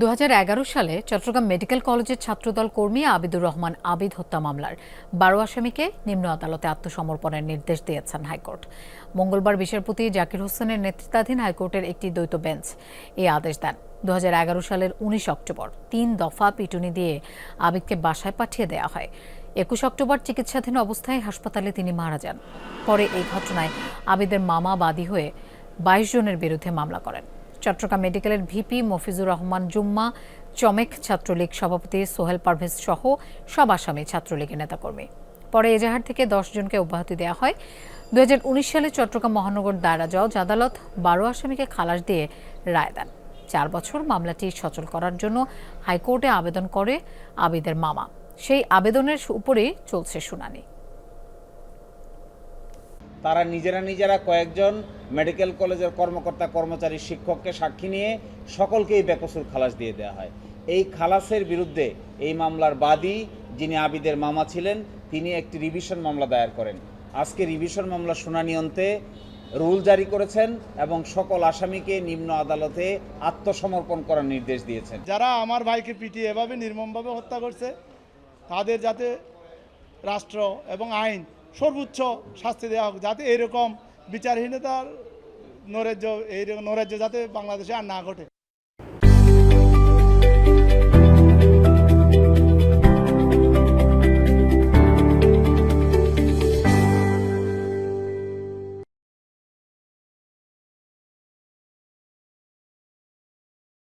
দু হাজার এগারো সালে চট্টগ্রাম মেডিকেল কলেজের ছাত্রদল কর্মী আবিদুর রহমান আবিদ হত্যা মামলার। বারো আসামিকে নিম্ন আদালতে আত্মসমর্পণের নির্দেশ দিয়েছেন হাইকোর্ট। মঙ্গলবার বিচারপতি জাকির হোসেনের নেতৃত্বাধীন হাইকোর্টের একটি দ্বৈত বেঞ্চ এই আদেশ দেন। দু হাজার এগারো সালের উনিশ অক্টোবর, তিন দফা পিটুনি দিয়ে আবিদকে বাসায় পাঠিয়ে দেওয়া হয়। একুশ অক্টোবর চিকিৎসাধীন অবস্থায় হাসপাতালে তিনি মারা যান। পরে এই ঘটনায় আবিদের মামা বাদী হয়ে বাইশ জনের বিরুদ্ধে মামলা করেন। চট্টগ্রাম মেডিকেলের ভিপি মফিজুর রহমান জুম্মা, চমেক ছাত্রলীগ সভাপতি সোহেল পারভেজ সহ সব আসামি ছাত্রলীগের নেতাকর্মী। পরে এজাহার থেকে দশ জনকে অব্যাহতি দেওয়া হয়। দুই হাজার উনিশ সালে চট্টগ্রাম মহানগর দায়রা জজ আদালত বারো আসামিকে খালাস দিয়ে রায় দেন। চার বছর মামলাটি সচল করার জন্য হাইকোর্টে আবেদন করে আবিদের মামা। সেই আবেদনের উপরেই চলছে শুনানি। তারা নিজেরা নিজেরা কয়েকজন মেডিকেল কলেজের কর্মকর্তা, কর্মচারী, শিক্ষককে সাক্ষী নিয়ে সকলকেই বেকসুর খালাস দিয়ে দেওয়া হয়। এই খালাসের বিরুদ্ধে এই মামলার বাদী যিনি আবিদের মামা ছিলেন, তিনি একটি রিভিশন মামলা দায়ের করেন। আজকে রিভিশন মামলা শুনানি অন্তে রুল জারি করেছেন এবং সকল আসামিকে নিম্ন আদালতে আত্মসমর্পণ করার নির্দেশ দিয়েছেন। যারা আমার ভাইকে পিটিয়ে এভাবে নির্মমভাবে হত্যা করছে, তাদের যাতে রাষ্ট্র এবং আইন সর্বোচ্চ শাস্তি দেওয়া হোক, যাতে এরকম বিচারহীনতার নৈরাজ্য, এই নৈরাজ্য যাতে বাংলাদেশে আর না ঘটে।